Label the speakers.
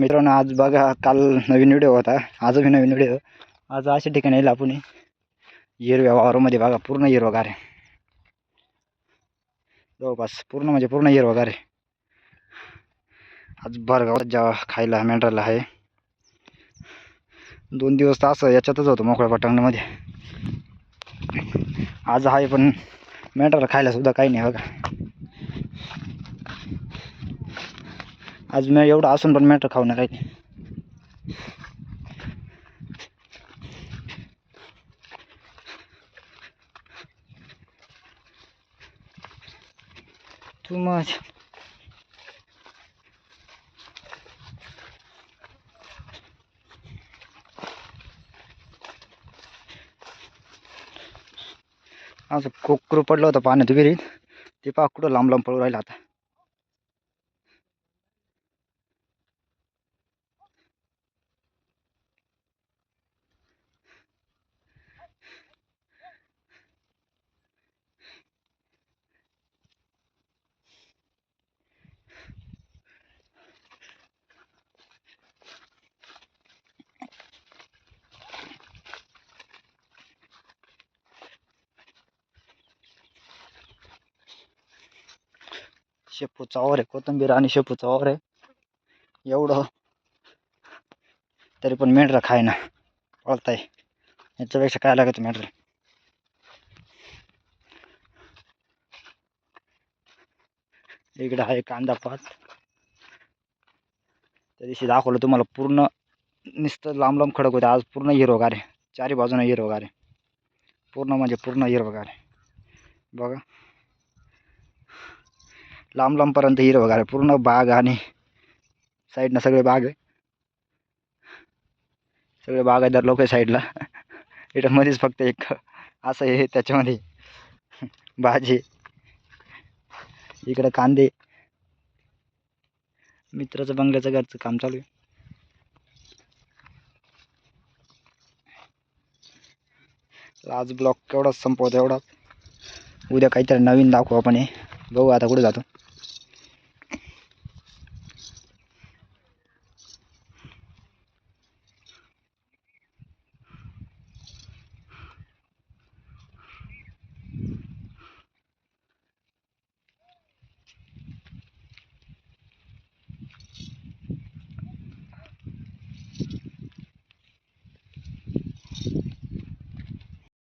Speaker 1: मित्रांनो आज बघा काल नवीन व्हिडिओ होता. आज बी नवीन व्हिडिओ आज अशा ठिकाणी येईल आपण. हिरव्या वावरामध्ये बघा पूर्ण हिरवगार आहे. जवळपास पूर्ण म्हणजे पूर्ण हिरवगार आहे. आज भरगावात जेव्हा खायला मेंढराला आहे. दोन दिवस तर असं याच्यातच होतं मोकळ्या पटांगणामध्ये. आज आहे पण मेंढराला खायला सुद्धा काही नाही बघा. आज मी एवढं असून पण मॅटर खाऊ नका तू मग असं कोकरू पडलं होतं पाण्यात विहिरीत. ते पहा कुठं लांब लांब पळू राहिलं आता. शेपूचा वावर आहे कोथिंबीर आणि शेपूचा वावर आहे. एवढं तरी पण मेंढरा खाय ना पळताय. याच्यापेक्षा काय लागत मेंढरा? इकडं आहे कांदा पात. त्या दिवशी दाखवलं तुम्हाला पूर्ण नुसतं लांब लांब खडक होते. आज पूर्ण हिरोगार आहे. चारी बाजूने हिरोगार आहे. पूर्ण म्हणजे पूर्ण हिरवगार आहे. बघा. लांब लांबपर्यंत हिरवगार आहे. पूर्ण बाग आणि साईडनं सगळे बाग आहे. सगळे बाग आहे लोक साईडला इथं मध्येच फक्त एक असं आहे त्याच्यामध्ये भाजी इकडं कांदे. मित्राचं बंगल्याचं घरचं काम चालू आहे. आज ब्लॉक केवढाच संपवतो एवढाच. उद्या काहीतरी नवीन दाखवू आपण हे. बघू आता कुठे जातो.